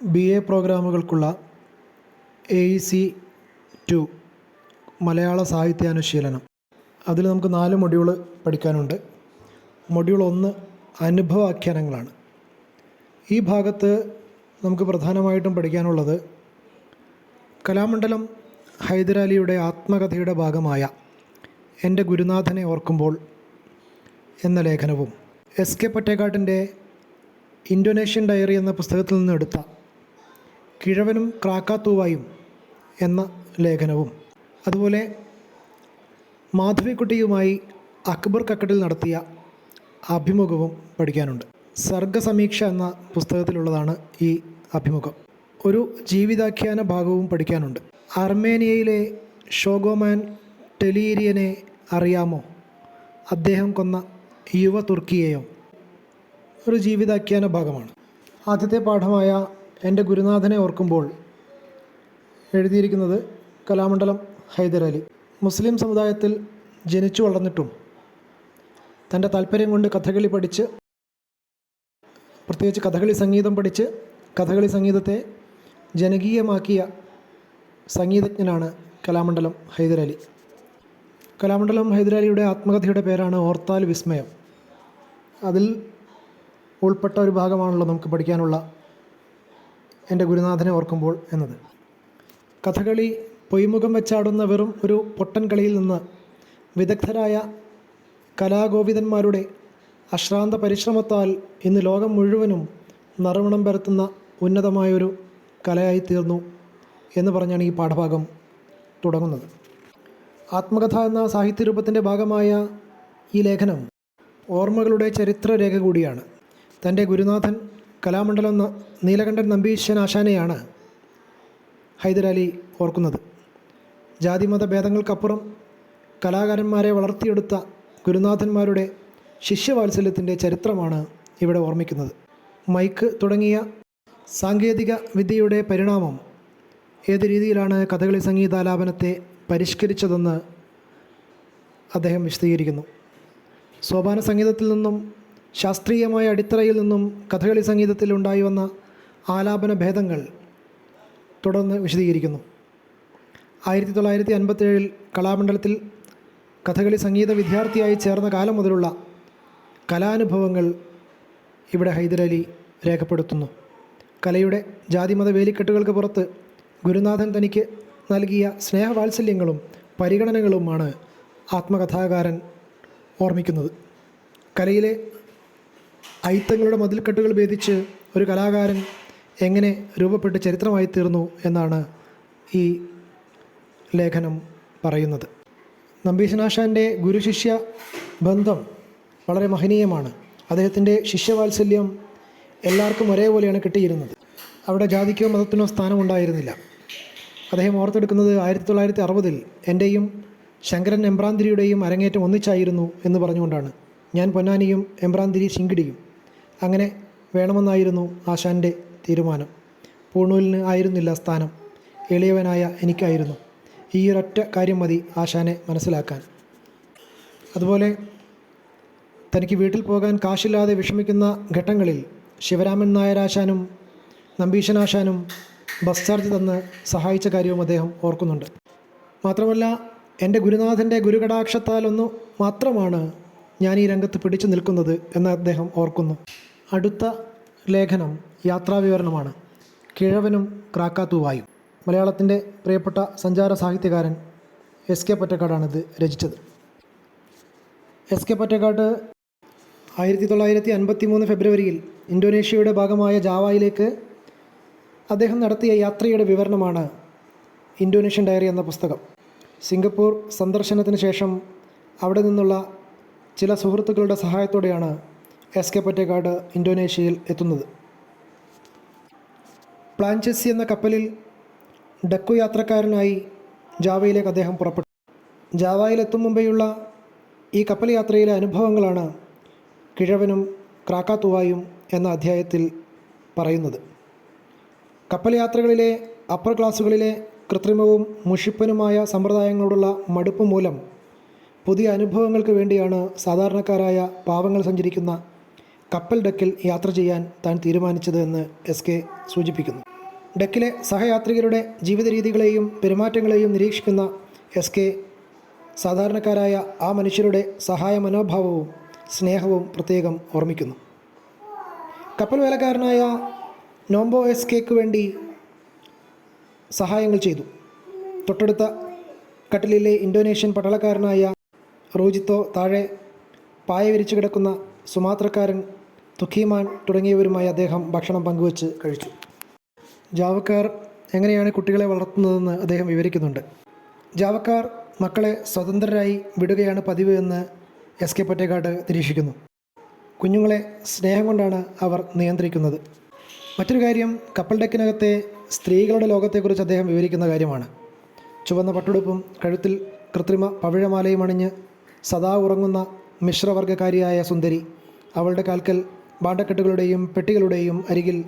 B A പ്രോഗ്രാമുകൾക്കുള്ള A C two മലയാള സാഹിത്യാനുശീലനം. അതിൽ നമുക്ക് നാല് മൊഡ്യൂൾ പഠിക്കാനുണ്ട്. മൊഡ്യൂൾ ഒന്ന് അനുഭവാഖ്യാനങ്ങളാണ്. ഈ ഭാഗത്ത് നമുക്ക് പ്രധാനമായിട്ടും പഠിക്കാനുള്ളത് കലാമണ്ഡലം ഹൈദരാലിയുടെ ആത്മകഥയുടെ ഭാഗമായ എന്റെ ഗുരുനാഥനെ ഓർക്കുമ്പോൾ എന്ന ലേഖനവും എസ് കെ പൊറ്റേക്കാട്ടിന്റെ ഇൻഡോനേഷ്യൻ ഡയറി എന്ന പുസ്തകത്തിൽ നിന്ന് എടുത്ത കിഴവനും ക്രാക്കാത്തൂവായും എന്ന ലേഖനവും. അതുപോലെ മാധവിക്കുട്ടിയുമായി അക്ബർ കക്കട്ടിൽ നടത്തിയ അഭിമുഖവും പഠിക്കാനുണ്ട്. സർഗസമീക്ഷ എന്ന പുസ്തകത്തിലുള്ളതാണ് ഈ അഭിമുഖം. ഒരു ജീവിതാഖ്യാന ഭാഗവും പഠിക്കാനുണ്ട്. അർമേനിയയിലെ ഷോഗോമാൻ ടെലീരിയനെ അറിയാമോ? അദ്ദേഹം കൊന്ന യുവ തുർക്കിയെയോ? ഒരു ജീവിതാഖ്യാന ഭാഗമാണ്. ആദ്യത്തെ പാഠമായ എന്റെ ഗുരുനാഥനെ ഓർക്കുമ്പോൾ എഴുതിയിരിക്കുന്നത് കലാമണ്ഡലം ഹൈദരാലി മുസ്ലിം സമുദായത്തിൽ ജനിച്ചു വളർന്നിട്ടും തന്റെ താല്പര്യം കൊണ്ട് കഥകളി പഠിച്ച് പ്രത്യേകിച്ച് കഥകളി സംഗീതം പഠിച്ച് കഥകളി സംഗീതത്തെ ജനകീയമാക്കിയ സംഗീതജ്ഞനാണ് കലാമണ്ഡലം ഹൈദരാലി കലാമണ്ഡലം ഹൈദരാലിയുടെ ആത്മകഥയുടെ പേരാണ് ഓർത്താൽ വിസ്മയം. അതിൽ ഉൾപ്പെട്ട ഒരു ഭാഗമാണല്ലോ നമുക്ക് പഠിക്കാനുള്ള എന്റെ ഗുരുനാഥനെ ഓർക്കുമ്പോൾ എന്നത്. കഥകളി പൊയ്മുഖം വെച്ചാടുന്ന വെറും ഒരു പൊട്ടൻ കളിയിൽ നിന്ന് വിദഗ്ധരായ കലാഗോവിതന്മാരുടെ അശ്രാന്ത പരിശ്രമത്താൽ ഇന്ന് ലോകം മുഴുവനും നറുമണം പരത്തുന്ന ഉന്നതമായൊരു കലയായി തീർന്നു എന്ന് പറഞ്ഞാണ് ഈ പാഠഭാഗം തുടങ്ങുന്നത്. ആത്മകഥ എന്ന സാഹിത്യരൂപത്തിന്റെ ഭാഗമായ ഈ ലേഖനം ഓർമ്മകളുടെ ചരിത്രരേഖ കൂടിയാണ്. തന്റെ ഗുരുനാഥൻ കലാമണ്ഡലം നീലകണ്ഠൻ നമ്പീശൻ ആശാനെയാണ് ഹൈദരാലി ഓർക്കുന്നത്. ജാതിമത ഭേദങ്ങൾക്കപ്പുറം കലാകാരന്മാരെ വളർത്തിയെടുത്ത ഗുരുനാഥന്മാരുടെ ശിഷ്യവാത്സല്യത്തിന്റെ ചരിത്രമാണ് ഇവിടെ ഓർമ്മിക്കുന്നത്. മൈക്ക് തുടങ്ങിയ സാങ്കേതിക വിദ്യയുടെ പരിണാമം ഏത് രീതിയിലാണ് കഥകളി സംഗീതാലാപനത്തെ പരിഷ്കരിച്ചതെന്ന് അദ്ദേഹം വിശദീകരിക്കുന്നു. സോപാന സംഗീതത്തിൽ നിന്നും ശാസ്ത്രീയമായ അടിത്തറയിൽ നിന്നും കഥകളി സംഗീതത്തിൽ ഉണ്ടായി വന്ന ആലാപന ഭേദങ്ങൾ തുടർന്ന് വിശദീകരിക്കുന്നു. ആയിരത്തി തൊള്ളായിരത്തി അൻപത്തേഴിൽ കലാമണ്ഡലത്തിൽ കഥകളി സംഗീത വിദ്യാർത്ഥിയായി ചേർന്ന കാലം മുതലുള്ള കലാനുഭവങ്ങൾ ഇവിടെ ഹൈദരലി രേഖപ്പെടുത്തുന്നു. കലയുടെ ജാതിമത വേലിക്കെട്ടുകൾക്ക് പുറത്ത് ഗുരുനാഥൻ തനിക്ക് നൽകിയ സ്നേഹവാത്സല്യങ്ങളും പരിഗണനകളുമാണ് ആത്മകഥാകാരൻ ഓർമ്മിക്കുന്നത്. കലയിലെ ഐത്തങ്ങളുടെ മതിൽക്കെട്ടുകൾ ഭേദിച്ച് ഒരു കലാകാരൻ എങ്ങനെ രൂപപ്പെട്ട് ചരിത്രമായി തീർന്നു എന്നാണ് ഈ ലേഖനം പറയുന്നത്. നമ്പീശനാശാന്റെ ഗുരുശിഷ്യ ബന്ധം വളരെ മഹനീയമാണ്. അദ്ദേഹത്തിന്റെ ശിഷ്യവാത്സല്യം എല്ലാവർക്കും ഒരേപോലെയാണ് കിട്ടിയിരുന്നത്. അവിടെ ജാതിക്കോ മതത്തിനോ സ്ഥാനമുണ്ടായിരുന്നില്ല. അദ്ദേഹം ഓർത്തെടുക്കുന്നത് ആയിരത്തി തൊള്ളായിരത്തി അറുപതിൽ എന്റെയും ശങ്കരൻ എമ്പ്രാന്തിരിയുടെയും അരങ്ങേറ്റം ഒന്നിച്ചായിരുന്നു എന്ന് പറഞ്ഞുകൊണ്ടാണ്. ഞാൻ പൊന്നാനിയും എമ്പ്രാന്തിരി ശിങ്കിടിയും. അങ്ങനെ വേണമെന്നായിരുന്നു ആശാന്റെ തീരുമാനം. പൂണൂലിന് ആയിരുന്നില്ല സ്ഥാനം. എളിയവനായ എനിക്കായിരുന്നു. ഈ ഒരൊറ്റ കാര്യം മതി ആശാനെ മനസ്സിലാക്കാൻ. അതുപോലെ തനിക്ക് വീട്ടിൽ പോകാൻ കാശില്ലാതെ വിഷമിക്കുന്ന ഘട്ടങ്ങളിൽ ശിവരാമൻ നായരാശാനും നമ്പീശനാശാനും ബസ് ചാർജ് തന്ന് സഹായിച്ച കാര്യവും അദ്ദേഹം ഓർക്കുന്നുണ്ട്. മാത്രമല്ല എന്റെ ഗുരുനാഥന്റെ ഗുരുകടാക്ഷത്താലൊന്നു മാത്രമാണ് ഞാൻ ഈ രംഗത്ത് പിടിച്ചു നിൽക്കുന്നത് എന്ന് അദ്ദേഹം ഓർക്കുന്നു. അടുത്ത ലേഖനം യാത്രാവിവരണമാണ്. കിഴവനും ക്രാക്കാത്തുവായും. മലയാളത്തിന്റെ പ്രിയപ്പെട്ട സഞ്ചാര സാഹിത്യകാരൻ എസ് കെ പറ്റക്കാടാണിത് രചിച്ചത്. എസ് കെ പറ്റക്കാട് ആയിരത്തി തൊള്ളായിരത്തി അൻപത്തി മൂന്ന് ഫെബ്രുവരിയിൽ ഇന്തോനേഷ്യയുടെ ഭാഗമായ ജാവായിലേക്ക് അദ്ദേഹം നടത്തിയ യാത്രയുടെ വിവരണമാണ് ഇന്തോനേഷ്യൻ ഡയറി എന്ന പുസ്തകം. സിംഗപ്പൂർ സന്ദർശനത്തിന് ശേഷം അവിടെ നിന്നുള്ള ചില സുഹൃത്തുക്കളുടെ സഹായത്തോടെയാണ് എസ് കെ പൊറ്റേക്കാട് ഇന്തോനേഷ്യയിൽ എത്തുന്നത്. പ്ലാൻചെസ്സി എന്ന കപ്പലിൽ ഡക്കു യാത്രക്കാരനായി ജാവയിലേക്ക് അദ്ദേഹം പുറപ്പെട്ടു. ജാവയിലെത്തും മുമ്പെയുള്ള ഈ കപ്പൽ യാത്രയിലെ അനുഭവങ്ങളാണ് കിഴവനും ക്രാക്കാത്തുവായും എന്ന അധ്യായത്തിൽ പറയുന്നത്. കപ്പൽ യാത്രകളിലെ അപ്പർ ക്ലാസ്സുകളിലെ കൃത്രിമവും മുഷിപ്പനുമായ സമ്പ്രദായങ്ങളോടുള്ള മടുപ്പ് മൂലം പുതിയ അനുഭവങ്ങൾക്ക് വേണ്ടിയാണ് സാധാരണക്കാരായ പാവങ്ങൾ സഞ്ചരിക്കുന്ന കപ്പൽ ഡെക്കിൽ യാത്ര ചെയ്യാൻ താൻ തീരുമാനിച്ചത് എന്ന് എസ് കെ സൂചിപ്പിക്കുന്നു. ഡെക്കിലെ സഹയാത്രികരുടെ ജീവിത രീതികളെയും പെരുമാറ്റങ്ങളെയും നിരീക്ഷിക്കുന്ന എസ് കെ സാധാരണക്കാരായ ആ മനുഷ്യരുടെ സഹായ മനോഭാവവും സ്നേഹവും പ്രത്യേകം ഓർമ്മിക്കുന്നു. കപ്പൽ വേലക്കാരനായ നോംബോ എസ് കെക്ക് വേണ്ടി സഹായങ്ങൾ ചെയ്തു. തൊട്ടടുത്ത കട്ടിലിലെ ഇന്തോനേഷ്യൻ പട്ടാളക്കാരനായ റോജിത്തോ താഴെ പായ വിരിച്ചു കിടക്കുന്ന സുമാത്രക്കാരൻ തുഖീമാൻ തുടങ്ങിയവരുമായി അദ്ദേഹം ഭക്ഷണം പങ്കുവച്ച് കഴിച്ചു. ജാവക്കാർ എങ്ങനെയാണ് കുട്ടികളെ വളർത്തുന്നതെന്ന് അദ്ദേഹം വിവരിക്കുന്നുണ്ട്. ജാവക്കാർ മക്കളെ സ്വതന്ത്രരായി വിടുകയാണ് പതിവ് എന്ന് എസ് കെ പറ്റേക്കാട്ട് നിരീക്ഷിക്കുന്നു. കുഞ്ഞുങ്ങളെ സ്നേഹം കൊണ്ടാണ് അവർ നിയന്ത്രിക്കുന്നത്. മറ്റൊരു കാര്യം കപ്പൽ ഡെക്കിനകത്തെ സ്ത്രീകളുടെ ലോകത്തെക്കുറിച്ച് അദ്ദേഹം വിവരിക്കുന്ന കാര്യമാണ്. ചുവന്ന പട്ടുടുപ്പും കഴുത്തിൽ കൃത്രിമ പവിഴമാലയും അണിഞ്ഞ് സദാ ഉറങ്ങുന്ന മിശ്രവർഗക്കാരിയായ സുന്ദരി അവളുടെ കാൽക്കൽ ബാണ്ടക്കെട്ടുകളുടെയും പെട്ടികളുടെയും അരികിൽ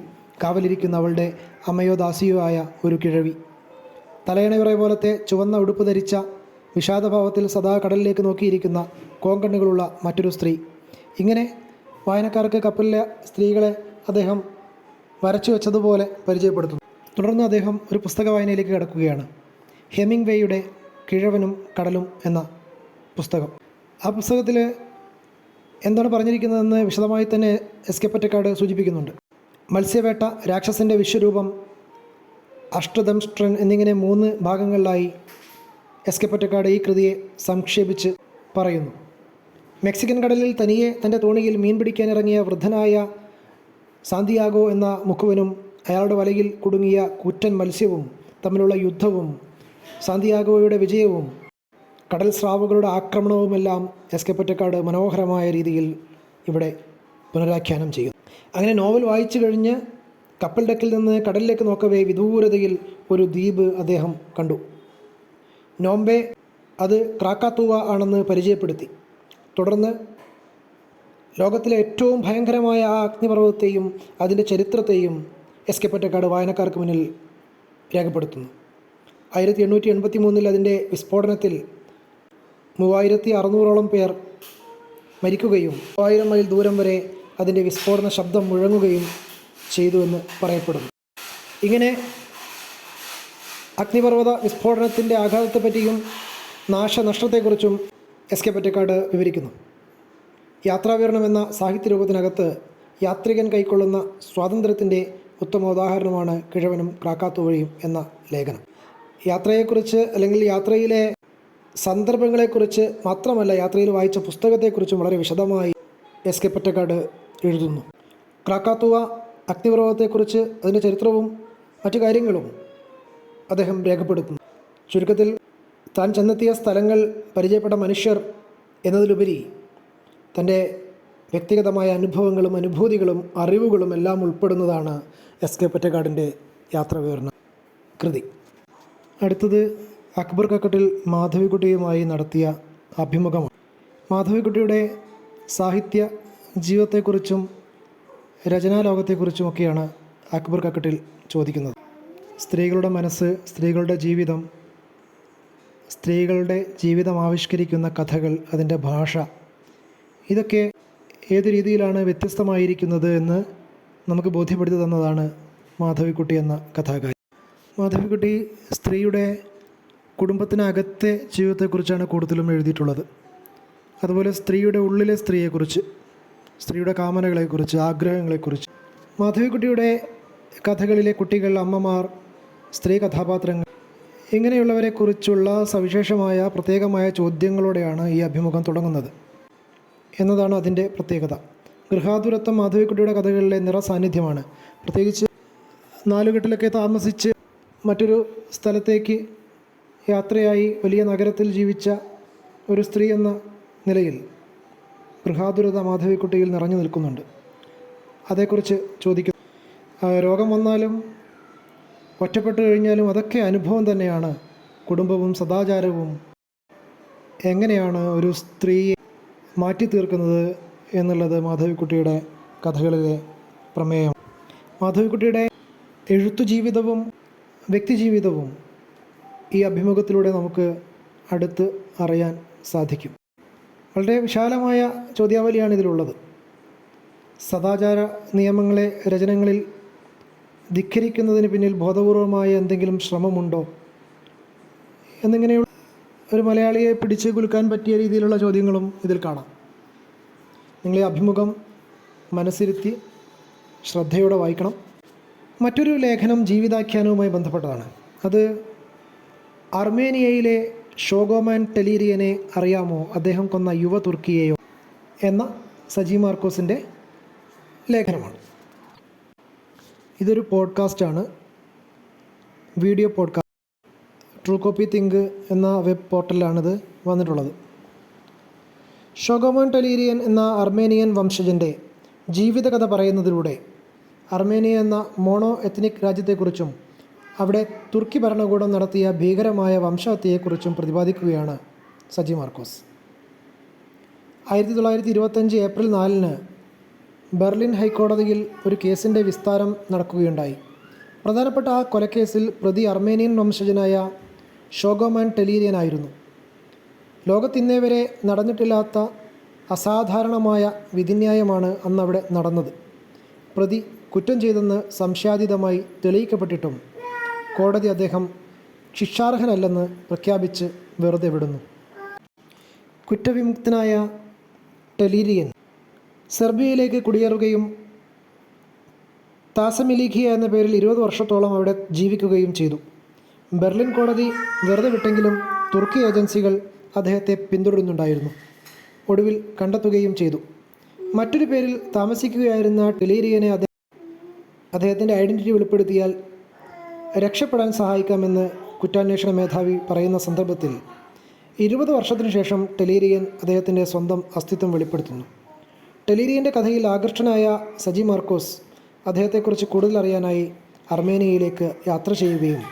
കാവലിരിക്കുന്ന അവളുടെ അമ്മയോ ദാസിയോ ആയ ഒരു കിഴവി. തലയണയുറ പോലത്തെ ചുവന്ന ഉടുപ്പ് ധരിച്ച വിഷാദഭാവത്തിൽ സദാ കടലിലേക്ക് നോക്കിയിരിക്കുന്ന കോങ്കണ്ണുകളുള്ള മറ്റൊരു സ്ത്രീ. ഇങ്ങനെ വായനക്കാർക്ക് കപ്പലിലെ സ്ത്രീകളെ അദ്ദേഹം വരച്ചു വെച്ചതുപോലെ പരിചയപ്പെടുത്തുന്നു. തുടർന്ന് അദ്ദേഹം ഒരു പുസ്തക വായനയിലേക്ക് കിടക്കുകയാണ്. ഹെമിംഗ് വേയുടെ കിഴവനും കടലും എന്ന പുസ്തകം. ആ പുസ്തകത്തിൽ എന്താണ് പറഞ്ഞിരിക്കുന്നതെന്ന് വിശദമായി തന്നെ എസ് കെ പറ്റക്കാട് സൂചിപ്പിക്കുന്നുണ്ട്. മത്സ്യവേട്ട രാക്ഷസന്റെ വിശ്വരൂപം അഷ്ടദംഷ്ട്രൻ എന്നിങ്ങനെ മൂന്ന് ഭാഗങ്ങളിലായി എസ് കെ പറ്റക്കാട് ഈ കൃതിയെ സംക്ഷേപിച്ച് പറയുന്നു. മെക്സിക്കൻ കടലിൽ തനിയെ തന്റെ തോണിയിൽ മീൻ പിടിക്കാനിറങ്ങിയ വൃദ്ധനായ സാന്തിയാഗോ എന്ന മുഖുവനും അയാളുടെ വലയിൽ കുടുങ്ങിയ കുറ്റൻ മത്സ്യവും തമ്മിലുള്ള യുദ്ധവും സാന്തിയാഗോയുടെ വിജയവും കടൽ സ്രാവുകളുടെ ആക്രമണവുമെല്ലാം എസ് കെ പൊറ്റക്കാട് മനോഹരമായ രീതിയിൽ ഇവിടെ പുനരാഖ്യാനം ചെയ്യുന്നു. അങ്ങനെ നോവൽ വായിച്ചു കഴിഞ്ഞ് കപ്പൽ ഡെക്കിൽ നിന്ന് കടലിലേക്ക് നോക്കവേ വിദൂരതയിൽ ഒരു ദ്വീപ് അദ്ദേഹം കണ്ടു. നോംബെ അത് ക്രാക്കാത്തൂവ ആണെന്ന് പരിചയപ്പെടുത്തി. തുടർന്ന് ലോകത്തിലെ ഏറ്റവും ഭയങ്കരമായ ആ അഗ്നിപർവതത്തെയും അതിന്റെ ചരിത്രത്തെയും എസ് കെ പൊറ്റക്കാട് വായനക്കാർക്ക് മുന്നിൽ രേഖപ്പെടുത്തുന്നു. ആയിരത്തി എണ്ണൂറ്റി എൺപത്തി മൂന്നിൽ അതിന്റെ വിസ്ഫോടനത്തിൽ മൂവായിരത്തി അറുന്നൂറോളം പേർ മരിക്കുകയും മൂവായിരം മൈൽ ദൂരം വരെ അതിന്റെ വിസ്ഫോടന ശബ്ദം മുഴങ്ങുകയും ചെയ്തുവെന്ന് പറയപ്പെടുന്നു. ഇങ്ങനെ അഗ്നിപർവത വിസ്ഫോടനത്തിന്റെ ആഘാതത്തെപ്പറ്റിയും നാശനഷ്ടത്തെക്കുറിച്ചും എസ് കെ പറ്റക്കാട് വിവരിക്കുന്നു. യാത്രാവിവരണം എന്ന സാഹിത്യരൂപത്തിനകത്ത് യാത്രികൻ കൈക്കൊള്ളുന്ന സ്വാതന്ത്ര്യത്തിന്റെ ഉത്തമ ഉദാഹരണമാണ് കിഴവനും ക്രാക്കാത്തുവഴിയും എന്ന ലേഖനം. യാത്രയെക്കുറിച്ച് അല്ലെങ്കിൽ യാത്രയിലെ സന്ദർഭങ്ങളെക്കുറിച്ച് മാത്രമല്ല യാത്രയിൽ വായിച്ച പുസ്തകത്തെക്കുറിച്ചും വളരെ വിശദമായി എസ് കെ പറ്റക്കാട് എഴുതുന്നു. ക്രാക്കാത്തുവ അഗ്നിപ്രവാഹത്തെക്കുറിച്ച് അതിന്റെ ചരിത്രവും മറ്റു കാര്യങ്ങളും അദ്ദേഹം രേഖപ്പെടുത്തുന്നു. ചുരുക്കത്തിൽ താൻ ചെന്നെത്തിയ സ്ഥലങ്ങൾ പരിചയപ്പെട്ട മനുഷ്യർ എന്നതിലുപരി തന്റെ വ്യക്തിഗതമായ അനുഭവങ്ങളും അനുഭൂതികളും അറിവുകളും എല്ലാം ഉൾപ്പെടുന്നതാണ് എസ് കെ പൊറ്റക്കാടിന്റെ യാത്രാവിവരണ കൃതി. അടുത്തത് അക്ബർ കക്കട്ടിൽ മാധവിക്കുട്ടിയുമായി നടത്തിയ അഭിമുഖമാണ്. മാധവിക്കുട്ടിയുടെ സാഹിത്യ ജീവിതത്തെക്കുറിച്ചും രചനാലോകത്തെക്കുറിച്ചുമൊക്കെയാണ് അക്ബർ കക്കട്ടിൽ ചോദിക്കുന്നത്. സ്ത്രീകളുടെ മനസ്സ് സ്ത്രീകളുടെ ജീവിതം സ്ത്രീകളുടെ ജീവിതം ആവിഷ്കരിക്കുന്ന കഥകൾ അതിന്റെ ഭാഷ ഇതൊക്കെ ഏത് രീതിയിലാണ് വ്യത്യസ്തമായിരിക്കുന്നത് എന്ന് നമുക്ക് ബോധ്യപ്പെടുത്തി തന്നതാണ് മാധവിക്കുട്ടി എന്ന കഥാകാരി. മാധവിക്കുട്ടി സ്ത്രീയുടെ കുടുംബത്തിനകത്തെ ജീവിതത്തെക്കുറിച്ചാണ് കൂടുതലും എഴുതിയിട്ടുള്ളത്. അതുപോലെ സ്ത്രീയുടെ ഉള്ളിലെ സ്ത്രീയെക്കുറിച്ച് സ്ത്രീയുടെ കാമനകളെക്കുറിച്ച് ആഗ്രഹങ്ങളെക്കുറിച്ച്. മാധവിക്കുട്ടിയുടെ കഥകളിലെ കുട്ടികൾ അമ്മമാർ സ്ത്രീ കഥാപാത്രങ്ങൾ ഇങ്ങനെയുള്ളവരെക്കുറിച്ചുള്ള സവിശേഷമായ പ്രത്യേകമായ ചോദ്യങ്ങളോടെയാണ് ഈ അഭിമുഖം തുടങ്ങുന്നത്. എന്നതാണ് അതിന്റെ പ്രത്യേകത. ഗൃഹാതുരത്വം മാധവിക്കുട്ടിയുടെ കഥകളിലെ നിറസാന്നിധ്യമാണ് പ്രത്യേകിച്ച് നാലുകെട്ടിലൊക്കെ താമസിച്ച് മറ്റൊരു സ്ഥലത്തേക്ക് യാത്രയായി വലിയ നഗരത്തിൽ ജീവിച്ച ഒരു സ്ത്രീ എന്ന നിലയിൽ ഗൃഹാതുരത മാധവിക്കുട്ടിയിൽ നിറഞ്ഞു നിൽക്കുന്നുണ്ട്. അതേക്കുറിച്ച് ചോദിക്കുന്നു. രോഗം വന്നാലും ഒറ്റപ്പെട്ടു കഴിഞ്ഞാലും അതൊക്കെ അനുഭവം തന്നെയാണ്. കുടുംബവും സദാചാരവും. എങ്ങനെയാണ് ഒരു സ്ത്രീയെ മാറ്റി തീർക്കുന്നത് എന്നുള്ളത് മാധവിക്കുട്ടിയുടെ കഥകളിലെ പ്രമേയം. മാധവിക്കുട്ടിയുടെ എഴുത്തു ജീവിതവും വ്യക്തി ജീവിതവും ഈ അഭിമുഖത്തിലൂടെ നമുക്ക് അടുത്ത് അറിയാൻ സാധിക്കും. വളരെ വിശാലമായ ചോദ്യാവലിയാണ് ഇതിലുള്ളത്. സദാചാര നിയമങ്ങളെ രചനകളിൽ ധിഖരിക്കുന്നതിന് പിന്നിൽ ബോധപൂർവമായ എന്തെങ്കിലും ശ്രമമുണ്ടോ? എന്നിങ്ങനെയുള്ള ഒരു മലയാളിയെ പിടിച്ച് കുലുക്കാൻ പറ്റിയ രീതിയിലുള്ള ചോദ്യങ്ങളും ഇതിൽ കാണാം. നിങ്ങളെ അഭിമുഖം മനസ്സിരുത്തി ശ്രദ്ധയോടെ വായിക്കണം. മറ്റൊരു ലേഖനം ജീവിതാഖ്യാനവുമായി ബന്ധപ്പെട്ടതാണ്. അത് അർമേനിയയിലെ ഷോഗോമാൻ ടെലീരിയനെ അറിയാമോ? അദ്ദേഹം കൊന്ന യുവ തുർക്കിയെയോ? എന്ന സജി മാർക്കോസിന്റെ ലേഖനമാണ്. ഇതൊരു പോഡ്കാസ്റ്റാണ്. Video podcast true copy think എന്ന വെബ് പോർട്ടലിലാണിത് വന്നിട്ടുള്ളത്. ഷോഗോമാൻ ടെലീരിയൻ എന്ന അർമേനിയൻ വംശജന്റെ ജീവിതകഥ പറയുന്നതിലൂടെ അർമേനിയ എന്ന മോണോ എത്നിക് രാജ്യത്തെക്കുറിച്ചും അവിടെ തുർക്കി ഭരണകൂടം നടത്തിയ ഭീകരമായ വംശഹത്യയെക്കുറിച്ചും പ്രതിപാദിക്കുകയാണ് സജി മാർക്കോസ്. ആയിരത്തി തൊള്ളായിരത്തി ഇരുപത്തഞ്ച് ഏപ്രിൽ നാലിന് ബെർലിൻ ഹൈക്കോടതിയിൽ ഒരു കേസിന്റെ വിസ്താരം നടക്കുകയുണ്ടായി. പ്രധാനപ്പെട്ട ആ കൊലക്കേസിൽ പ്രതി അർമേനിയൻ വംശജനായ ഷോഗോമാൻ ടെലീരിയൻ ആയിരുന്നു ലോകത്തിന്നേ വരെ നടന്നിട്ടില്ലാത്ത അസാധാരണമായ വിധിന്യായമാണ് അന്നവിടെ നടന്നത്. പ്രതി കുറ്റം ചെയ്തെന്ന് സംശയാതീതമായി തെളിയിക്കപ്പെട്ടിട്ടും കോടതി അദ്ദേഹം ശിക്ഷാർഹനല്ലെന്ന് പ്രഖ്യാപിച്ച് വെറുതെ വിടുന്നു. കുറ്റവിമുക്തനായ ടെലീരിയൻ സെർബിയയിലേക്ക് കുടിയേറുകയും താസമിലീഖിയ എന്ന പേരിൽ ഇരുപത് വർഷത്തോളം അവിടെ ജീവിക്കുകയും ചെയ്തു. ബെർലിൻ കോടതി വെറുതെ വിട്ടെങ്കിലും തുർക്കി ഏജൻസികൾ അദ്ദേഹത്തെ പിന്തുടരുന്നുണ്ടായിരുന്നു. ഒടുവിൽ കണ്ടെത്തുകയും ചെയ്തു. മറ്റൊരു പേരിൽ താമസിക്കുകയായിരുന്ന ടെലീരിയനെ അദ്ദേഹം അദ്ദേഹത്തിന്റെ ഐഡന്റിറ്റി വെളിപ്പെടുത്തിയാൽ രക്ഷപ്പെടാൻ സഹായിക്കാമെന്ന് കുറ്റാന്വേഷണ മേധാവി പറയുന്ന സന്ദർഭത്തിൽ ഇരുപത് വർഷത്തിനു ശേഷം ടെലീരിയൻ അദ്ദേഹത്തിന്റെ സ്വന്തം അസ്തിത്വം വെളിപ്പെടുത്തുന്നു. ടെലീരിയന്റെ കഥയിൽ ആകർഷനായ സജി മാർക്കോസ് അദ്ദേഹത്തെക്കുറിച്ച് കൂടുതൽ അറിയാനായി അർമേനിയയിലേക്ക് യാത്ര ചെയ്യുകയും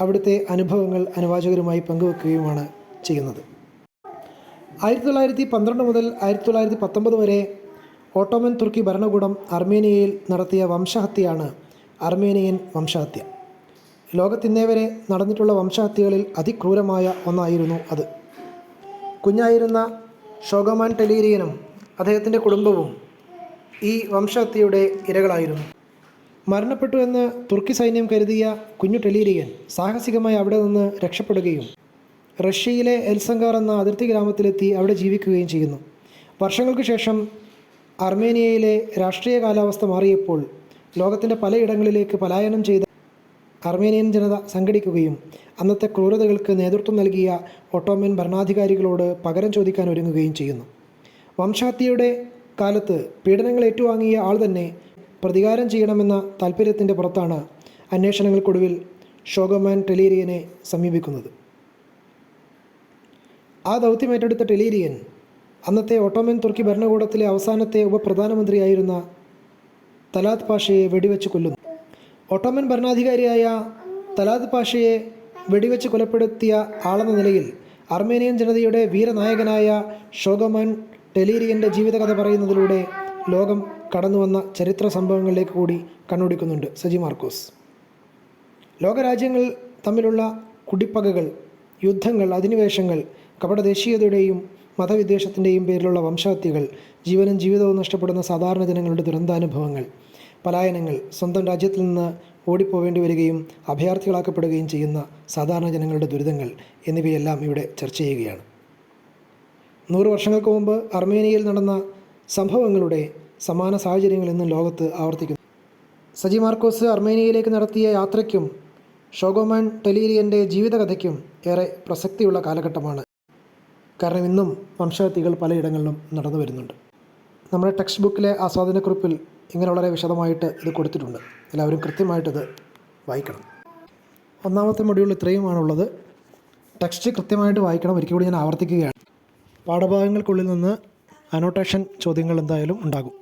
അവിടുത്തെ അനുഭവങ്ങൾ അനുവാചകരുമായി പങ്കുവെക്കുകയുമാണ് ചെയ്യുന്നത്. ആയിരത്തി തൊള്ളായിരത്തി പന്ത്രണ്ട് മുതൽ ആയിരത്തി തൊള്ളായിരത്തി പത്തൊമ്പത് വരെ ഓട്ടോമൻ തുർക്കി ഭരണകൂടം അർമേനിയയിൽ നടത്തിയ വംശഹത്യയാണ് അർമേനിയൻ വംശഹത്യ. ലോകത്തിന്നേ വരെ നടന്നിട്ടുള്ള വംശഹത്യകളിൽ അതിക്രൂരമായ ഒന്നായിരുന്നു അത്. കുഞ്ഞായിരുന്ന ഷോഗമാൻ ടെലീരിയനും അദ്ദേഹത്തിന്റെ കുടുംബവും ഈ വംശഹത്യയുടെ ഇരകളായിരുന്നു. മരണപ്പെട്ടു എന്ന് തുർക്കി സൈന്യം കരുതിയ കുഞ്ഞു ടെലീരിയൻ സാഹസികമായി അവിടെ നിന്ന് രക്ഷപ്പെടുകയും റഷ്യയിലെ എൽസങ്കാർ എന്ന അതിർത്തി ഗ്രാമത്തിലെത്തി അവിടെ ജീവിക്കുകയും ചെയ്യുന്നു. വർഷങ്ങൾക്ക് ശേഷം അർമേനിയയിലെ രാഷ്ട്രീയ കാലാവസ്ഥ മാറിയപ്പോൾ ലോകത്തിന്റെ പലയിടങ്ങളിലേക്ക് പലായനം ചെയ്ത അർമേനിയൻ ജനത സംഘടിക്കുകയും അന്നത്തെ ക്രൂരതകൾക്ക് നേതൃത്വം നൽകിയ ഒട്ടോമൻ ഭരണാധികാരികളോട് പകരം ചോദിക്കാൻ ഒരുങ്ങുകയും ചെയ്യുന്നു. വംശഹത്യയുടെ കാലത്ത് പീഡനങ്ങൾ ഏറ്റുവാങ്ങിയ ആൾ തന്നെ പ്രതികാരം ചെയ്യണമെന്ന താല്പര്യത്തിന്റെ പുറത്താണ് അന്വേഷണങ്ങൾക്കൊടുവിൽ ഷോഗമാൻ ടെലീരിയനെ സമീപിക്കുന്നത്. ആ ദൗത്യം ഏറ്റെടുത്ത ടെലീരിയൻ അന്നത്തെ ഒട്ടോമൻ തുർക്കി ഭരണകൂടത്തിലെ അവസാനത്തെ ഉപപ്രധാനമന്ത്രിയായിരുന്ന തലാത് പാഷയെ വെടിവെച്ച് കൊല്ലുന്നു. ഒട്ടോമൻ ഭരണാധികാരിയായ തലാദ് പാഷയെ വെടിവെച്ച് കൊലപ്പെടുത്തിയ ആളെന്ന നിലയിൽ അർമേനിയൻ ജനതയുടെ വീരനായകനായ ഷോഗമൻ ടെലീരിയന്റെ ജീവിതകഥ പറയുന്നതിലൂടെ ലോകം കടന്നുവന്ന ചരിത്ര സംഭവങ്ങളിലേക്ക് കൂടി കണ്ണുടിക്കുന്നുണ്ട് സജി മാർക്കോസ്. ലോകരാജ്യങ്ങൾ തമ്മിലുള്ള കുടിപ്പകകൾ യുദ്ധങ്ങൾ അധിനിവേശങ്ങൾ കപടദേശീയതയുടെയും മതവിദ്വേഷത്തിന്റെയും പേരിലുള്ള വംശഹത്യകൾ ജീവനും ജീവിതവും നഷ്ടപ്പെടുന്ന സാധാരണ ജനങ്ങളുടെ ദുരന്താനുഭവങ്ങൾ പലായനങ്ങൾ സ്വന്തം രാജ്യത്തിൽ നിന്ന് ഓടിപ്പോവേണ്ടി വരികയും അഭയാർത്ഥികളാക്കപ്പെടുകയും ചെയ്യുന്ന സാധാരണ ജനങ്ങളുടെ ദുരിതങ്ങൾ എന്നിവയെല്ലാം ഇവിടെ ചർച്ച ചെയ്യുകയാണ്. നൂറ് വർഷങ്ങൾക്ക് മുമ്പ് അർമേനിയയിൽ നടന്ന സംഭവങ്ങളുടെ സമാന സാഹചര്യങ്ങൾ ഇന്നും ലോകത്ത് ആവർത്തിക്കുന്നു. സജി മാർക്കോസ് അർമേനിയയിലേക്ക് നടത്തിയ യാത്രയ്ക്കും ഷോഗോമാൻ ടെലീരിയന്റെ ജീവിതകഥയ്ക്കും ഏറെ പ്രസക്തിയുള്ള കാലഘട്ടമാണ്. കാരണം ഇന്നും വംശഹത്യകൾ പലയിടങ്ങളിലും നടന്നു വരുന്നുണ്ട് നമ്മുടെ ടെക്സ്റ്റ് ബുക്കിലെ ആസ്വാദനക്കുറിപ്പിൽ ഇങ്ങനെ വളരെ വിശദമായിട്ട് ഇത് കൊടുത്തിട്ടുണ്ട്. എല്ലാവരും കൃത്യമായിട്ടിത് വായിക്കണം. ഒന്നാമത്തെ മൊഡ്യൂൾ ഇത്രയുമാണുള്ളത്. ടെക്സ്റ്റ് കൃത്യമായിട്ട് വായിക്കണം. ഒരിക്കൽ കൂടി ഞാൻ ആവർത്തിക്കുകയാണ്. പാഠഭാഗങ്ങൾക്കുള്ളിൽ നിന്ന് അനോട്ടേഷൻ ചോദ്യങ്ങൾ എന്തായാലും ഉണ്ടാകും.